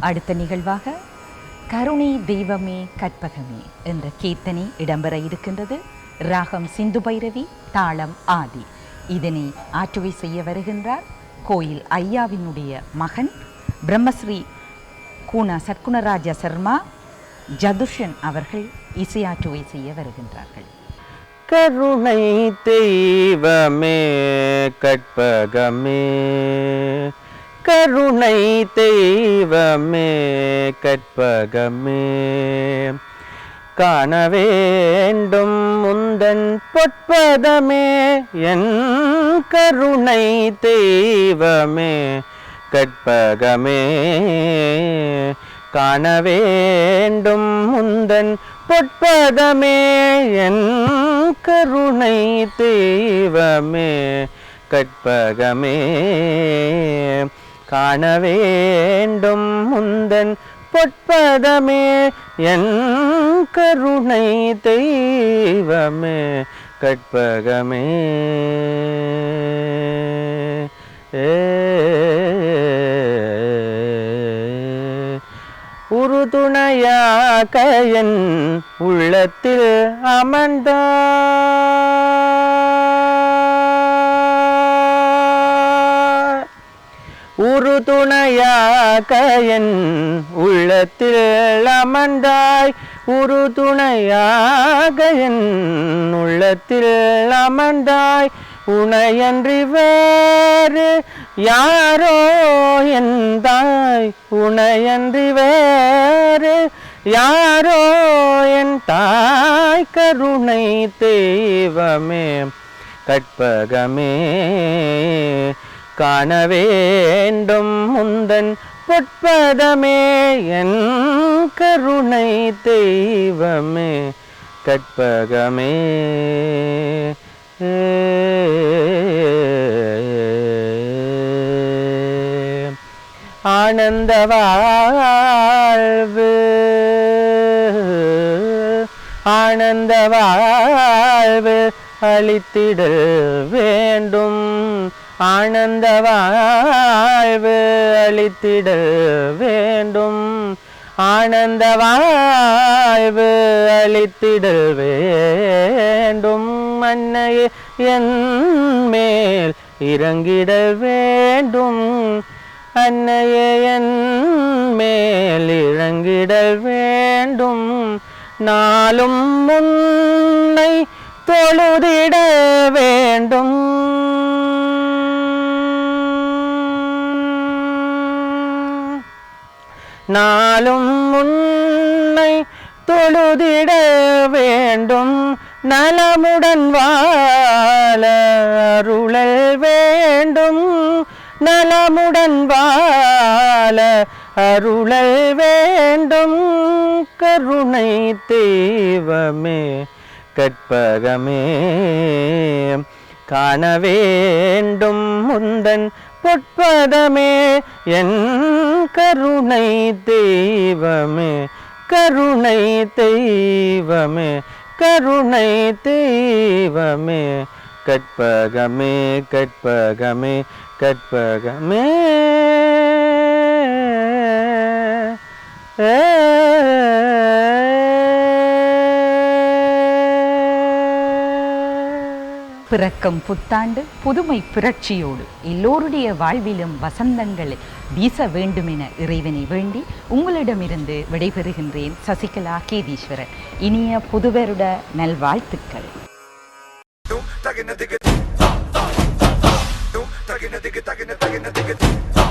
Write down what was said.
அடுத்த நிகழ்வாக கருணை தெய்வமே கற்பகமே என்ற கீர்த்தனை இடம்பெற இருக்கின்றது. ராகம் சிந்து பைரவி தாளம் ஆதி. இதனை ஆற்றுவை செய்ய வருகின்றார் கோயில் ஐயாவினுடைய மகன் பிரம்மஸ்ரீ கூனா சர்க்குணராஜ சர்மா. ஜதுஷன் அவர்கள் இசையாற்றுவை செய்ய வருகின்றார்கள். கருணை தெய்வமே கற்பகமே. கருணை தெய்வமே கற்பகமே. காண வேண்டும் முந்தன் பொற்பதமே என் கருணை தெய்வமே கற்பகமே. காண வேண்டும் முந்தன் பொற்பதமே என் கருணை தெய்வமே கற்பகமே. காண வேண்டும் முந்தன் பொற்பதமே என் கருணை தெய்வமே. கற்பகமே. உறுதுணையாக என் உள்ளத்தில் உரு உறுதுணையாக என் உள்ளத்தில் அமர்ந்தாய். உரு துணையாக என் உள்ளத்தில் அமர்ந்தாய். உனையன்றி வேறு யாரோ எந்தாய் உனையன்றி வேறு யாரோ என் தாய். கருணை தெய்வமே கற்பகமே. காண வேண்டும் முந்தன் பொற்பதமே என் கருணை தெய்வமே. கற்பகமே. ஆனந்த வாழ்வு. ஆனந்த வாழ்வு அளித்திடல் வேண்டும். ஆனந்த வாழ்வு அளித்திட வேண்டும். ஆனந்த வாழ்வு அளித்திட வேண்டும். அன்னையே என் மேல் இறங்கிட வேண்டும். அன்னையே என் மேல் இறங்கிட வேண்டும். நாளும் முன்னை தொழுதிட வேண்டும். நாளும் உன்னை தொழுதிட வேண்டும். நலமுடன் வாழ அருளல் வேண்டும். நலமுடன் வாழ அருளல் வேண்டும். கருணை தெய்வமே கற்பகமே காண வேண்டும். முந்தன் பொற்பதமே. என் கருணை தெய்வமே கருணை தெய்வமே கருணை தெய்வமே. கற்பகமே கற்பகமே கற்பகமே. ஏ பிறக்கும் புத்தாண்டு புதுமை புரட்சியோடு எல்லோருடைய வாழ்விலும் வசந்தங்கள் வீச வேண்டுமென இறைவனை வேண்டி உங்களிடமிருந்து விடைபெறுகின்றேன் சசிகலா கேதீஸ்வரன். இனிய புதுவருட நல்வாழ்த்துக்கள். Tagina digga, tagina.